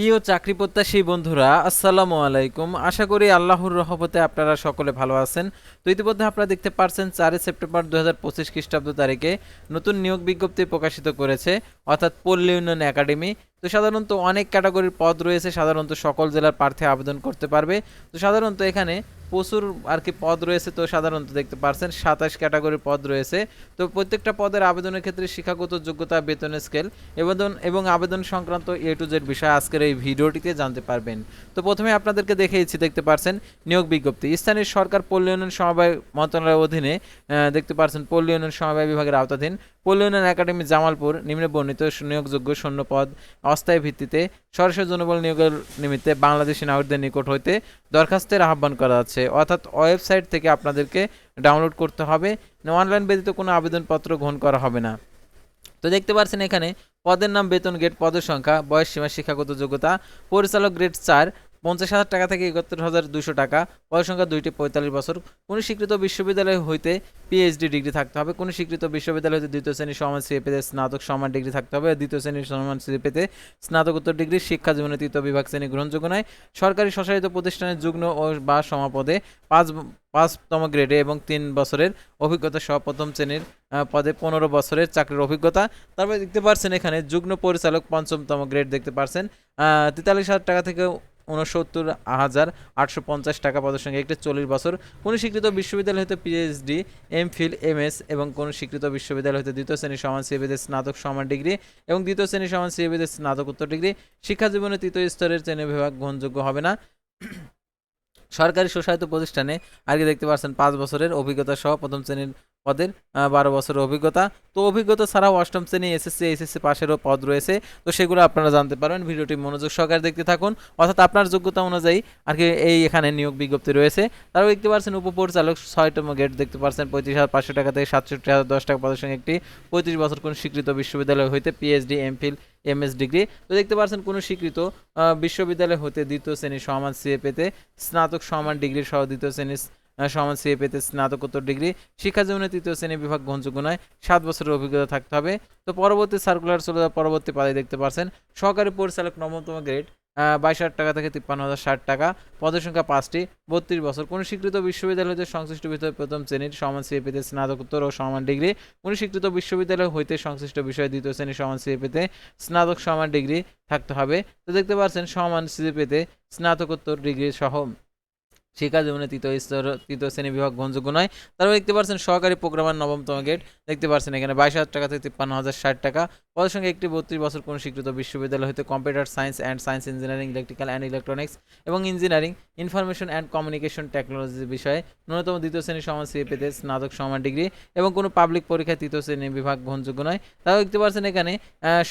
প্রিয় চাকরি প্রত্যাশী বন্ধুরা, আসসালামু আলাইকুম। আশা করি আল্লাহর রহমতে আপনারা সকলে ভালো আছেন। তো ইতিমধ্যে আপনারা দেখতে পারছেন, চারই সেপ্টেম্বর দু হাজার পঁচিশ খ্রিস্টাব্দ তারিখে নতুন নিয়োগ বিজ্ঞপ্তি প্রকাশিত করেছে, অর্থাৎ পল্লী ইউনিয়ন একাডেমি। তো সাধারণত অনেক ক্যাটাগরির পদ রয়েছে, সাধারণত সকল জেলার প্রার্থী আবেদন করতে পারবে। তো সাধারণত এখানে প্রচুর আর কি পদ রয়েছে তো সাধারণত দেখতে পারছেন, সাতাশ ক্যাটাগরির পদ রয়েছে। তো প্রত্যেকটা পদের আবেদনের ক্ষেত্রে শিক্ষাগত যোগ্যতা বেতনের স্কেল এবং এবং আবেদন সংক্রান্ত এ টু জেড বিষয় আজকের এই ভিডিওটিতে জানতে পারবেন। তো প্রথমে আপনাদেরকে দেখিয়েছি, দেখতে পারছেন নিয়োগ বিজ্ঞপ্তি। স্থানীয় সরকার পল্লী উন্নয়ন সমবায় মন্ত্রণালয়ের অধীনে দেখতে পারছেন পল্লী উন্নয়ন সমবায় বিভাগের আওতাধীন পল্লী একাডেমি জামালপুর নিম্নে বর্ণিত নিয়োগযোগ্য শূন্য পদ অস্থায়ী ভিত্তিতে সরাসরি জনবল নিয়োগের নিমিত্তে বাংলাদেশি নাগরিকদের নিকট হইতে দরখাস্তের আহ্বান করা আছে অর্থাৎ ওয়েবসাইট থেকে আপনাদেরকে ডাউনলোড করতে হবে। অনলাইন ব্যতীত কোনো আবেদনপত্র গ্রহণ করা হবে না। তো দেখতে পাচ্ছেন এখানে পদের নাম, বেতন, গ্রেড, পদের সংখ্যা, বয়স সীমা, শিক্ষাগত যোগ্যতা, পরিচালক গ্রেড চার পঞ্চাশ হাজার টাকা থেকে একাত্তর হাজার দুশো টাকা। বয়স সংখ্যা দুইটি, পঁয়তাল্লিশ বছর। কোনো স্বীকৃত বিশ্ববিদ্যালয় হইতে পিএইচডি ডিগ্রি থাকতে হবে। কোনো স্বীকৃত বিশ্ববিদ্যালয় হইতে দ্বিতীয় শ্রেণির সমান সিএপিতে স্নাতক সমান ডিগ্রি থাকতে হবে। দ্বিতীয় শ্রেণির সমান সিএপিতে স্নাতকোত্তর ডিগ্রি। শিক্ষা জীবনে তৃতীয় বিভাগ শ্রেণি গ্রহণযোগ্য নয়। সরকারি স্বশাসিত প্রতিষ্ঠানের যুগ্ম ও বা সমাপদে পাঁচ, পাঁচতম গ্রেডে এবং তিন বছরের অভিজ্ঞতা সহ প্রথম শ্রেণির পদে পনেরো বছরের চাকরির অভিজ্ঞতা। তারপরে দেখতে পারছেন এখানে যুগ্ম পরিচালক পঞ্চমতম গ্রেড দেখতে পারছেন। তেতাল্লিশ হাজার টাকা থেকে উনসত্তর হাজার আটশো পঞ্চাশ টাকা পদের সঙ্গে একটি চল্লিশ বছর কোনো স্বীকৃত বিশ্ববিদ্যালয় হতে PhD, M Phil M S এবং কোনো স্বীকৃত বিশ্ববিদ্যালয় হতে দ্বিতীয় শ্রেণি সমান সিএবিতে স্নাতক সমান ডিগ্রি এবং দ্বিতীয় শ্রেণির সমান সিএবিতে স্নাতকোত্তর ডিগ্রি। শিক্ষা জীবনে তৃতীয় স্তরের শ্রেণি বিভাগ গ্রহণযোগ্য হবে না। সরকারি স্বশাসিত প্রতিষ্ঠানে আগে দেখতে পাচ্ছেন, পাঁচ বছরের অভিজ্ঞতা সহ প্রথম শ্রেণির পদের বারো বছরের অভিজ্ঞতা। তো অভিজ্ঞতা ছাড়াও অষ্টম শ্রেণি এসএসসি এইচএসসি পাশেরও পদ রয়েছে। তো সেগুলো আপনারা জানতে পারবেন। ভিডিওটি মনোযোগ সহকারে দেখতে থাকুন। অর্থাৎ আপনার যোগ্যতা অনুযায়ী আর কি এই এখানে নিয়োগ বিজ্ঞপ্তি রয়েছে। তারপর দেখতে পাচ্ছেন, উপপরিচালক ছয়তম গেট দেখতে পাচ্ছেন। পঁয়ত্রিশ হাজার পাঁচশো টাকা থেকে সাতষট্টি হাজার দশ টাকা পদের সঙ্গে একটি পঁয়ত্রিশ বছর কোন স্বীকৃত বিশ্ববিদ্যালয় হইতে পিএইচডি এমফিল এমএস ডিগ্রি তো দেখতে পাচ্ছেন, কোনো স্বীকৃত বিশ্ববিদ্যালয় হতে দ্বিতীয় শ্রেণির সমান সিএ পেতে স্নাতক সমান ডিগ্রি সহ দ্বিতীয় শ্রেণির সমান সিএ পেতে স্নাতকোত্তর ডিগ্রি, শিক্ষা জীবনে তৃতীয় শ্রেণি বিভাগ গ্রহণযোগ্য নয়, সাত বছরের অভিজ্ঞতা থাকতে হবে। তো পরবর্তী সার্কুলার চলে যাওয়ার পরবর্তী পালে দেখতে পাচ্ছেন সহকারী পরিচালক নবমতম গ্রেড বাইশ হাজার টাকা থেকে তিপ্পান্ন হাজার ষাট টাকা, পদের সংখ্যা পাঁচটি, বত্রিশ বছর। কোনো স্বীকৃত বিশ্ববিদ্যালয় হতে সংশ্লিষ্ট বিষয়ে প্রথম শ্রেণির সমান সিএপিতে স্নাতকোত্তর ও সমান ডিগ্রি। কোনো স্বীকৃত বিশ্ববিদ্যালয় হইতে সংশ্লিষ্ট বিষয়ে দ্বিতীয় শ্রেণির সমান সিএপিতে স্নাতক সমান ডিগ্রি থাকতে হবে। তো দেখতে পাচ্ছেন সমান সিএপিতে স্নাতকোত্তর ডিগ্রি সহ শিক্ষা জীবনে তৃতীয় স্তর, তৃতীয় শ্রেণি বিভাগ গ্রহণযোগ্য নয়। তারপর দেখতে পাচ্ছেন, সহকারী প্রোগ্রামার নবমতম গেট দেখতে পাচ্ছেন এখানে বাইশ হাজার টাকা থেকে তিপ্পান্ন হাজার ষাট টাকা। পদের সঙ্গে একটি বত্রিশ বছর কোন স্বীকৃত বিশ্ববিদ্যালয় হতে computer science and science engineering, electrical and electronics এবং engineering, information and communication technology বিষয়ে ন্যূনতম দ্বিতীয় শ্রেণি সমান সিএ পেতে স্নাতক সমান ডিগ্রি এবং কোনো পাবলিক পরীক্ষায় তৃতীয় শ্রেণি বিভাগ গ্রহণযোগ্য নয়। তাও দেখতে পাচ্ছেন এখানে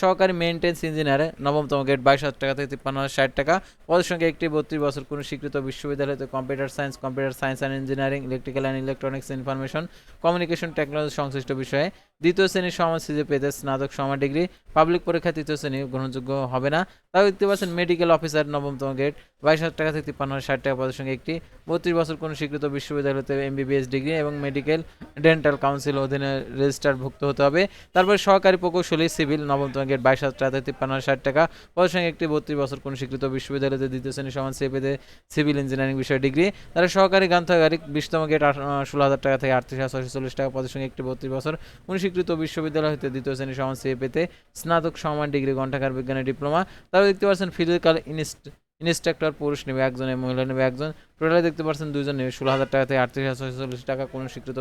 সহকারী মেনটেন্স ইঞ্জিনিয়ারে নবমতম গেট বাইশ হাজার টাকা থেকে তিপ্পান্ন হাজার ষাট টাকা। পদের সঙ্গে একটি বত্রিশ বছর কোনো স্বীকৃত বিশ্ববিদ্যালয় হতে computer science computer science and engineering electrical and electronics information communication technology সংশ্লিষ্ট বিষয়ে। দ্বিতীয় শ্রেণির সমাজ সিজে পেতে স্নাতক সমান ডিগ্রি পাবলিক পরীক্ষা তৃতীয় শ্রেণি গ্রহণযোগ্য হবে না। তাও দেখতে পাচ্ছেন মেডিকেল অফিসার নবমতম গেট বাইশ হাজার টাকা থেকে তিপ্পান্ন ষাট টাকা পদের সঙ্গে একটি। বত্রিশ বছর কোনো স্বীকৃত বিশ্ববিদ্যালয় হতে এমবিবিএস ডিগ্রি এবং মেডিকেল ডেন্টাল কাউন্সিল অধীনে রেজিস্টার ভুক্ত হতে হবে। তারপরে সহকারী প্রকৌশলী সিভিল নবমতম গেট বাইশ হাজার টাকা থেকে তিপ্পান্ন ষাট টাকা পদের সঙ্গে একটি বত্রিশ বছর কোনো স্বীকৃত বিশ্ববিদ্যালয়তে দ্বিতীয় শ্রেণি সমান পেতে সিভিল ইঞ্জিনিয়ারিং বিষয়ে ডিগ্রি। তারা সহকারী গ্রন্থাগারিক, বিশতম গেট ষোলো হাজার টাকা থেকে আটত্রিশ হাজার ছশো চল্লিশ টাকা পদের সঙ্গে একটি বত্রিশ বছর কোনো স্বীকৃত বিশ্ববিদ্যালয় হতে দ্বিতীয় শ্রেণি সমান সিএপিতে স্নাতক সমান ডিগ্রি গ্রন্থাগার বিজ্ঞানের ডিপ্লোমা। তারপর দেখতে পাচ্ছেন ফিজিক্যাল ইনস্ট ইনস্ট্রাক্টর পুরুষ নেবে, একজন মহিলা নেবে একজন। টোটালে দেখতে পাচ্ছেন দুজন নেবে, ষোলো হাজার টাকা থেকে আটত্রিশ হাজার ছশো চল্লিশ টাকা কোনো স্বীকৃত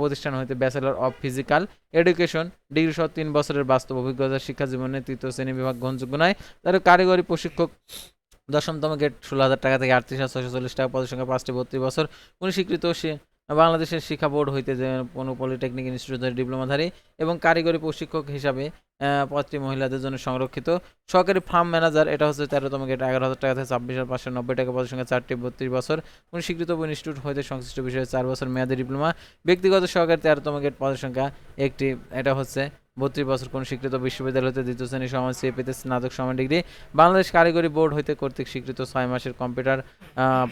প্রতিষ্ঠান হইতে bachelor of physical education degree সহ তিন বছরের বাস্তব অভিজ্ঞতা, শিক্ষা জীবনে তৃতীয় শ্রেণি বিভাগ গ্রহণযোগ্য নয়। তার কারিগরি প্রশিক্ষক দশমতম গেট ষোলো হাজার টাকা থেকে আটত্রিশ হাজার ছশো চল্লিশ টাকা পদের সংখ্যা পাঁচটি, বত্রিশ বছর। কোনো স্বীকৃত বাংলাদেশের শিক্ষা বোর্ড হইতে যে কোনো পলিটেকনিক ইনস্টিটিউটের ডিপ্লোমাধারী এবং কারিগরি প্রশিক্ষক হিসাবে পাঁচটি মহিলাদের জন্য সংরক্ষিত। সরকারি ফার্ম ম্যানেজার, এটা হচ্ছে তেরোতম গেট, এগারো হাজার টাকা থেকে ছাব্বিশ হাজার পাঁচশো নব্বই টাকা পদের সঙ্গে চারটি বত্রিশ বছর। কোন স্বীকৃত ইনস্টিটিউট হইতে সংশ্লিষ্ট বিষয়ে চার বছর মেয়াদী ডিপ্লোমা। ব্যক্তিগত সহকারী তেরোতম গেট পদের সংখ্যা একটি, এটা হচ্ছে বত্রিশ বছর কোন স্বীকৃত বিশ্ববিদ্যালয় হতে দ্বিতীয় শ্রেণি সমান সিএ পেতে স্নাতক সমান ডিগ্রি, বাংলাদেশ কারিগরি বোর্ড হইতে কর্তৃক স্বীকৃত ছয় মাসের কম্পিউটার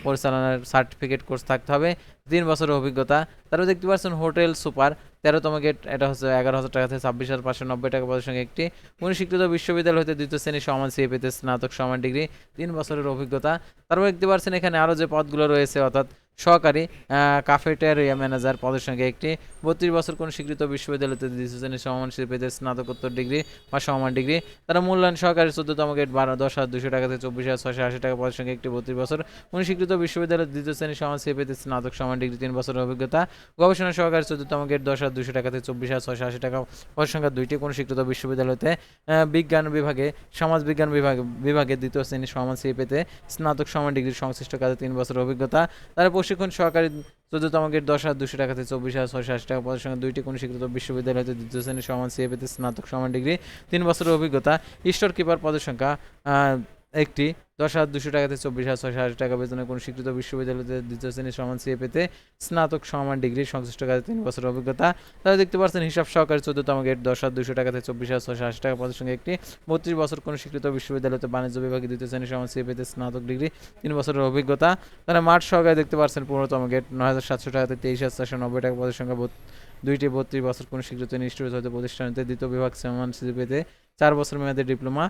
পরিচালনার সার্টিফিকেট কোর্স থাকতে হবে। তিন বছরের অভিজ্ঞতা। তারপর দেখতে পাচ্ছেন হোটেল সুপার, তেরোতম গেট, এটা হচ্ছে এগারো হাজার টাকা থেকে ছাব্বিশ হাজার পাঁচশো নব্বই টাকা পদের সঙ্গে একটি। স্বীকৃত বিশ্ববিদ্যালয় হতে দ্বিতীয় শ্রেণি সমান সিএ পেতে স্নাতক সমান ডিগ্রি, তিন বছরের অভিজ্ঞতা। তারপর দেখতে পাচ্ছেন এখানে আরও যে পদগুলো রয়েছে, অর্থাৎ সহকারী কাফেটেরিয়া ম্যানেজার পদের সঙ্গে একটি বত্রিশ বছর কোন স্বীকৃত বিশ্ববিদ্যালয়তে দ্বিতীয় শ্রেণির সিএ পেতে স্নাতকোত্তর ডিগ্রি বা সমান ডিগ্রি। তারা মূল্যায়ন সহকারী চোদ্দতম গেট বারো, দশ হাজার দুশো টাকা থেকে চব্বিশ হাজার ছয়শো আশি টাকা পদের সঙ্গে একটি বত্রিশ বছর কোন স্বীকৃত বিশ্ববিদ্যালয়ের দ্বিতীয় শ্রেণির সমান পেতে স্নাতক সমান ডিগ্রি, তিন বছরের অভিজ্ঞতা। গবেষণা সহকারী চোদ্দতম গেট দশ হাজার দুশো টাকা থেকে চব্বিশ হাজার ছয়শো আশি টাকা পদের সংখ্যা দুইটি কোন স্বীকৃত বিশ্ববিদ্যালয়তে বিজ্ঞান বিভাগে, সমাজ বিজ্ঞান বিভাগ, বিভাগে দ্বিতীয় শ্রেণির সমান পেতে স্নাতক সমান ডিগ্রি সংশ্লিষ্ট কাজে তিন বছরের অভিজ্ঞতা। তারা প্রশিক্ষণ সহকারী চোদ্দতম গেট দশ হাজার দুশো টাকা থেকে চব্বিশ হাজার ছয়শো আশি টাকা পদের সঙ্গে দুইটি কোনো স্বীকৃত বিশ্ববিদ্যালয় হতে দ্বিতীয় শ্রেণির সমান সিএ পেতে স্নাতক সমান ডিগ্রি, তিন বছরের অভিজ্ঞতা স্টোর কিপার পদের সংখ্যা একটি। দশ হাজার দুশো টাকা থেকে চব্বিশ হাজার ছয়শো হাজার টাকা বেতনে কোনো স্বীকৃত বিশ্ববিদ্যালয়তে দ্বিতীয় শ্রেণির সমান সিএ পেতে স্নাতক সমান ডিগ্রি সংশ্লিষ্ট কাজে তিন বছরের অভিজ্ঞতা। তারা দেখতে পাচ্ছেন হিসাব সহকারী চোদ্দতম গেট দশ হাজার দুশো টাকা থেকে চব্বিশ হাজার ছয়শো আশি টাকা পদের সঙ্গে একটি বত্রিশ বছর কোনো স্বীকৃত বিশ্ববিদ্যালয়তে বাণিজ্য বিভাগে দ্বিতীয় শ্রেণির সমান সিএ পেতে স্নাতক ডিগ্রি তিন বছরের অভিজ্ঞতা। তারা মাঠ সহকারে দেখতে পাচ্ছেন পনেরোতম গেট নয় হাজার সাতশো টাকা থেকে তেইশ হাজার চারশো নব্বই টাকা পদের বত- দুইটি বত্রিশ বছর কোনো স্বীকৃত ইনস্টিটিউট হতে প্রতিষ্ঠানতে। দ্বিতীয় বিভাগ সমান সিএ পেতে চার বছর মেয়াদের ডিপ্লোমা।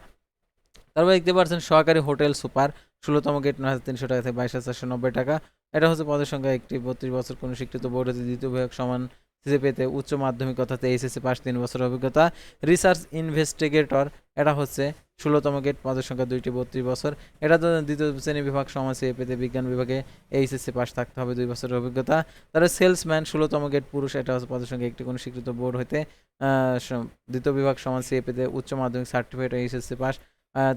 তারপর দেখতে পাচ্ছেন সহকারী হোটেল সুপার, ষোলোতম গেট নয় হাজার তিনশো টাকা থেকে বাইশ হাজার চারশো নব্বই টাকা। এটা হচ্ছে পদের সংখ্যা একটি, বত্রিশ বছর কোনো স্বীকৃত বোর্ড হতে দ্বিতীয় বিভাগ সমান সিসি পেতে উচ্চ মাধ্যমিক অর্থাৎ এইচএসসি পাস তিন বছর অভিজ্ঞতা। রিসার্চ ইনভেস্টিগেটর এটা হচ্ছে ষোলোতম গেট পদের সংখ্যা দুইটি, বত্রিশ বছর। এটা তো দ্বিতীয় শ্রেণি বিভাগ সমাজ সিএ পেতে বিজ্ঞান বিভাগে এইচএসসি পাস থাকতে হবে দুই বছরের অভিজ্ঞতা। তারপরে সেলসম্যান, ষোলোতম গেট পুরুষ, এটা হচ্ছে পদের সংখ্যা একটি, কোনো স্বীকৃত বোর্ড হতে দ্বিতীয় বিভাগ সমাজ সিএ পেতে উচ্চ মাধ্যমিক সার্টিফিকেট, এইচএসসি পাস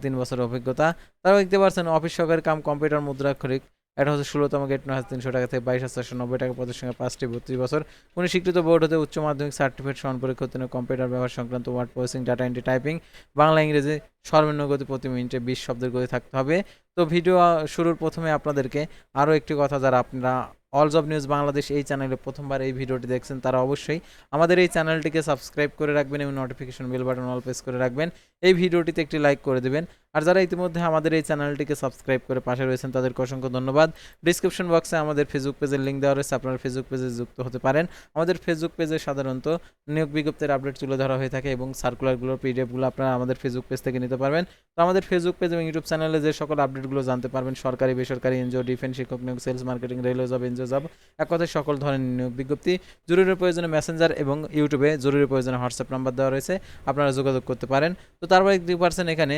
তিন বছর অভিজ্ঞতা। তারপর দেখতে পাচ্ছেন অফিস সহকারী কাম কম্পিউটার মুদ্রাক্ষরিক। এটা হচ্ছে ষোলোতম গেট নয় হাজার তিনশো টাকা থেকে বাইশ হাজার চারশো নব্বই টাকা পদের সঙ্গে পাঁচটি বত্রিশ বছর। কোনো স্বীকৃত বোর্ড হতে উচ্চ মাধ্যমিক সার্টিফিকেট সমান পরীক্ষা উত্তীর্ণ কম্পিউটার ব্যবহার সংক্রান্ত word processing data entry typing Bangla, ইংরেজি সর্বনিম্ন গতি প্রতি মিনিটে বিশ শব্দের গতি থাকতে হবে। তো ভিডিও শুরুর প্রথমে আপনাদেরকে আরও একটি কথা যারা আপনারা অলস অফ নিউজ বাংলাদেশ এই চ্যানেলে প্রথমবার এই ভিডিওটি দেখছেন, তারা অবশ্যই আমাদের এই চ্যানেলটিকে সাবস্ক্রাইব করে রাখবেন এবং notification bell button all press করে রাখবেন। এই ভিডিওটিতে একটি লাইক করে দেবেন। আর যারা ইতিমধ্যে আমাদের এই চ্যানেলটিকে সাবস্ক্রাইব করে পাশে রয়েছেন, তাদেরকে অসংখ্য ধন্যবাদ। ডিসক্রিপশন বক্সে আমাদের ফেসবুক পেজের লিঙ্ক দেওয়া রয়েছে, আপনারা ফেসবুক পেজে যুক্ত হতে পারেন। আমাদের ফেসবুক পেজে সাধারণত নিয়োগ বিজ্ঞপ্তির আপডেট তুলে ধরা হয়ে থাকে এবং সার্কুলারগুলোর পিডিএফগুলো আপনারা আমাদের ফেসবুক পেজ থেকে নিতে পারবেন। তো আমাদের ফেসবুক পেজ এবং ইউটিউব চ্যানেলে যে সকল আপডেটগুলো জানতে পারবেন, সরকারি, বেসরকারি এনজিও ডিফেন্স শিক্ষক নিয়োগ sales marketing railway job NGO job এক কথায় সকল ধরনের নিয়োগ বিজ্ঞপ্তি জরুরি প্রয়োজনে মেসেঞ্জার এবং ইউটিউবে জরুরি প্রয়োজনে হোয়াটসঅ্যাপ নাম্বার দেওয়া রয়েছে, আপনারা যোগাযোগ করতে পারেন। তো তারপরে দেখতে পারছেন এখানে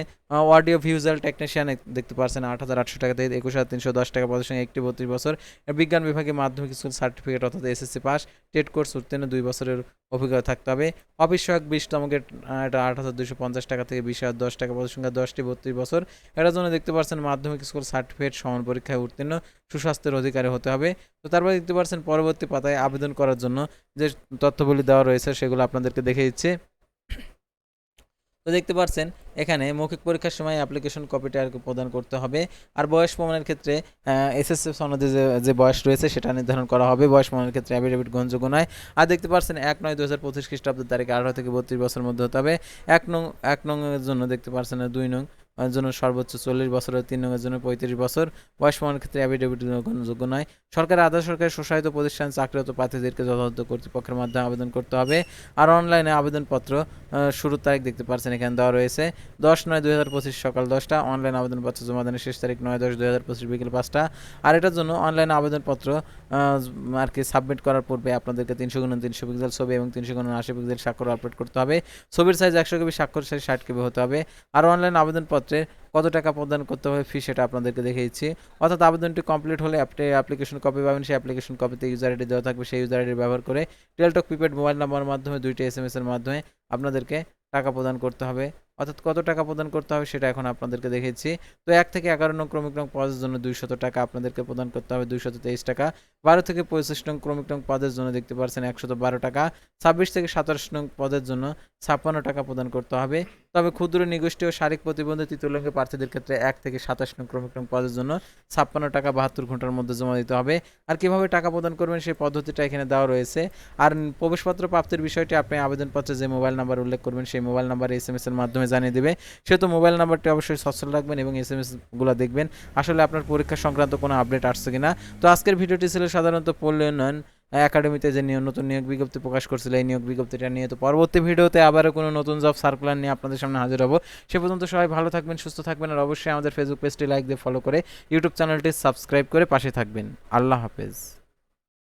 ভিউজাল টেকনিশিয়ান দেখতে পারছেন আট হাজার আটশো টাকা থেকে একুশ হাজার তিনশো দশ টাকা পদের সঙ্গে একটি বত্রিশ বছর। বিজ্ঞান বিভাগে মাধ্যমিক স্কুল সার্টিফিকেট অর্থাৎ এসএসসি পাস। টেট কোর্স উত্তীর্ণ, দুই বছরের অভিজ্ঞতা থাকতে হবে। অফিস সহায়ক বিশতম গেট এটা আট হাজার দুশো পঞ্চাশ টাকা থেকে বিশ হাজার দশ টাকা পদের সংখ্যা দশটি বত্রিশ বছর। এটার জন্য দেখতে পাচ্ছেন মাধ্যমিক স্কুল সার্টিফিকেট সমান পরীক্ষায় উত্তীর্ণ, সুস্বাস্থ্যের অধিকারী হতে হবে। তো তারপরে দেখতে পাচ্ছেন পরবর্তী পাতায় আবেদন করার জন্য যে তথ্যগুলি দেওয়া রয়েছে সেগুলো আপনাদেরকে দেখে দিচ্ছে। তো দেখতে পাচ্ছেন এখানে মৌখিক পরীক্ষার সময় অ্যাপ্লিকেশন কপিটা আর প্রদান করতে হবে। আর বয়স প্রমাণের ক্ষেত্রে এসএসসি সনদে যে যে বয়স রয়েছে সেটা নির্ধারণ করা হবে। বয়স প্রমাণের ক্ষেত্রে অ্যাফিডেভিট গ্রহণযোগ্য নয়। আর দেখতে পাচ্ছেন এক নয় দু হাজার পঁচিশ খ্রিস্টাব্দের তারিখে আঠারো থেকে বত্রিশ বছর মধ্যে হতে হবে। এক নং এক নং এর জন্য দেখতে পাচ্ছেন দুই নং জন্য সর্বোচ্চ চল্লিশ বছর তিন নংয়ের জন্য পঁয়ত্রিশ বছর। বয়স প্রমাণের ক্ষেত্রে অ্যাফিডেভিট গ্রহণযোগ্য নয়। সরকারি আধা সরকারি স্বশাসিত প্রতিষ্ঠান চাকরিরত প্রার্থীদেরকে যথাযথ কর্তৃপক্ষের মাধ্যমে আবেদন করতে হবে। আর অনলাইনে আবেদনপত্র শুরুর তারিখ দেখতে পাচ্ছেন এখানে দেওয়া রয়েছে। দশ নয় দুই হাজার পঁচিশ সকাল দশটা অনলাইন আবেদনপত্র জমা দানের শেষ তারিখ নয় দশ দুই হাজার পঁচিশ বিকেল পাঁচটা। আর এটার জন্য অনলাইন আবেদনপত্র আর কি সাবমিট করার পূর্বে আপনাদেরকে তিনশো গুণ তিনশো পিক্সেল ছবি এবং তিনশো গুণ আশি পিক্সেল স্বাক্ষর আপলোড করতে হবে। ছবির সাইজ একশো কেবি, স্বাক্ষর সাইজ ষাট কেবি হতে হবে। আর অনলাইন আবেদনপত্রে কত টাকা প্রদান করতে হবে ফি সেটা আপনাদেরকে দেখিয়েছি। অর্থাৎ আবেদনটি কমপ্লিট হলে আপনি অ্যাপ্লিকেশন কপি পাবেন, সেই অ্যাপ্লিকেশন কপিতে ইউজার আইডি দেওয়া থাকবে, সেই ইউজার আইডি ব্যবহার করে টেলটক প্রিপেড মোবাইল নাম্বারের মাধ্যমে, দুইটি এস এম এস এর মাধ্যমে আপনাদেরকে টাকা প্রদান করতে হবে। অর্থাৎ কত টাকা প্রদান করতে হবে সেটা এখন আপনাদেরকে দেখেছি তো এক থেকে এগারো নং ক্রমিক নং জন্য দুইশত টাকা আপনাদেরকে প্রদান করতে হবে, দুইশত তেইশ টাকা। বারো থেকে পঁচিশ নং ক্রমিক নং পদের জন্য দেখতে পাচ্ছেন একশত বারো টাকা। ছাব্বিশ থেকে সাতাশ নং পদের জন্য ছাপ্পান্ন টাকা প্রদান করতে হবে। তবে ক্ষুদ্র, নিগোষ্ঠী ও শারীরিক প্রতিবন্ধী তৃতীয় লিঙ্গের প্রার্থীদের ক্ষেত্রে এক থেকে সাতাশ নং ক্রমিক নং পদের জন্য ছাপ্পান্ন টাকা বাহাত্তর ঘণ্টার মধ্যে জমা দিতে হবে। আর কীভাবে টাকা প্রদান করবেন সেই পদ্ধতিটা এখানে দেওয়া রয়েছে। আর প্রবেশপত্র প্রাপ্তির বিষয়টি আপনি আবেদনপত্রে যে মোবাইল নাম্বার উল্লেখ করবেন সেই mobile number S M S এর মাধ্যমে জানিয়ে দেবে। সেহেতু মোবাইল নাম্বারটি অবশ্যই সচল রাখবেন এবং এস এম এসগুলো দেখবেন। আসলে আপনার পরীক্ষা সংক্রান্ত কোনো আপডেট আসছে কিনা। তো আজকের ভিডিওটি ছিল সাধারণত পল্লী উন্নয়ন একাডেমিতে যে নতুন নিয়োগ বিজ্ঞপ্তি প্রকাশ করছিল, এই নিয়োগ বিজ্ঞপ্তিটা নিয়ে তো পরবর্তী ভিডিওতে আবারও কোনো নতুন জব সার্কুলার নিয়ে আপনাদের সামনে হাজির হব। সে পর্যন্ত সবাই ভালো থাকবেন, সুস্থ থাকবেন আর অবশ্যই আমাদের ফেসবুক পেজটি লাইক দিয়ে ফলো করে ইউটিউব চ্যানেলটি সাবস্ক্রাইব করে পাশে থাকবেন। আল্লাহ হাফেজ।